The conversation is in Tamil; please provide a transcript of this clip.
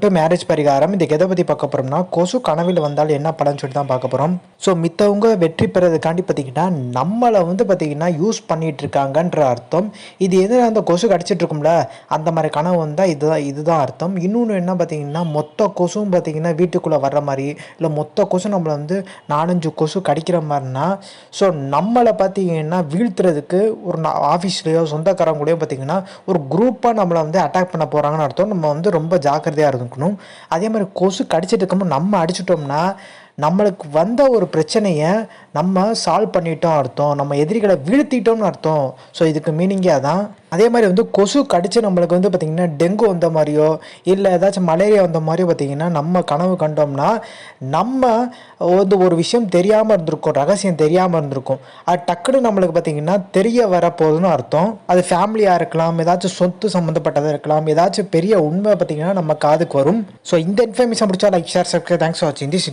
இப்போ மேரேஜ் பரிகாரம் இதுக்கு எதை பற்றி பார்க்க போகிறோம்னா கொசு கனவில் வந்தால் என்ன படம்னு சொல்லிட்டு தான் பார்க்க போகிறோம் ஸோ மித்தவங்க வெற்றி பெறதுக்காண்டி பார்த்தீங்கன்னா நம்மளை வந்து பார்த்தீங்கன்னா யூஸ் பண்ணிட்டு இருக்காங்கன்ற அர்த்தம். இது எது அந்த கொசு கடிச்சிட்டு இருக்கும்ல அந்த மாதிரி கனவு வந்தால் இதுதான் இதுதான் அர்த்தம். இன்னொன்று என்ன பார்த்தீங்கன்னா மொத்த கொசுவும் பார்த்தீங்கன்னா வீட்டுக்குள்ளே வர்ற மாதிரி இல்லை மொத்த கொசு நம்மளை வந்து நாலஞ்சு கொசு கடிக்கிற மாதிரினா ஸோ நம்மளை பார்த்தீங்கன்னா வீழ்த்துறதுக்கு ஒரு ஆஃபீஸ்லேயோ சொந்தக்காரங்களையோ பார்த்தீங்கன்னா ஒரு குரூப்பாக நம்மளை வந்து அட்டாக் பண்ண போகிறாங்கன்னு அர்த்தம். நம்ம வந்து ரொம்ப ஜாக்கிரதையாக இருக்கணும் அதே மாதிரி கொசு கடிச்சிட்டு இருக்கும்போது நம்ம அடிச்சிட்டோம்னா நம்மளுக்கு வந்த ஒரு பிரச்சனையை நம்ம சால்வ் பண்ணிட்டோம் அர்த்தம். நம்ம எதிரிகளை வீழ்த்திட்டோம்னு அர்த்தம். ஸோ இதுக்கு மீனிங்கே தான் அதே மாதிரி வந்து கொசு கடித்து நம்மளுக்கு வந்து பார்த்திங்கன்னா டெங்கு வந்த மாதிரியோ இல்லை ஏதாச்சும் மலேரியா வந்த மாதிரியோ பார்த்திங்கன்னா நம்ம கனவு கண்டோம்னா நம்ம வந்து ஒரு விஷயம் தெரியாமல் இருந்திருக்கும் ரகசியம் தெரியாமல் இருந்திருக்கும். அது டக்குன்னு நம்மளுக்கு பார்த்திங்கன்னா தெரிய வரப்போகுதுன்னு அர்த்தம். அது ஃபேமிலியாக இருக்கலாம் ஏதாச்சும் சொத்து சம்மந்தப்பட்டதாக இருக்கலாம் ஏதாச்சும் பெரிய உண்மை பார்த்திங்கன்னா நம்ம காதுக்கு வரும். ஸோ இந்த இன்ஃபர்மேஷன் பிடிச்சா like share subscribe thanks for வாட்சிங் திஸ்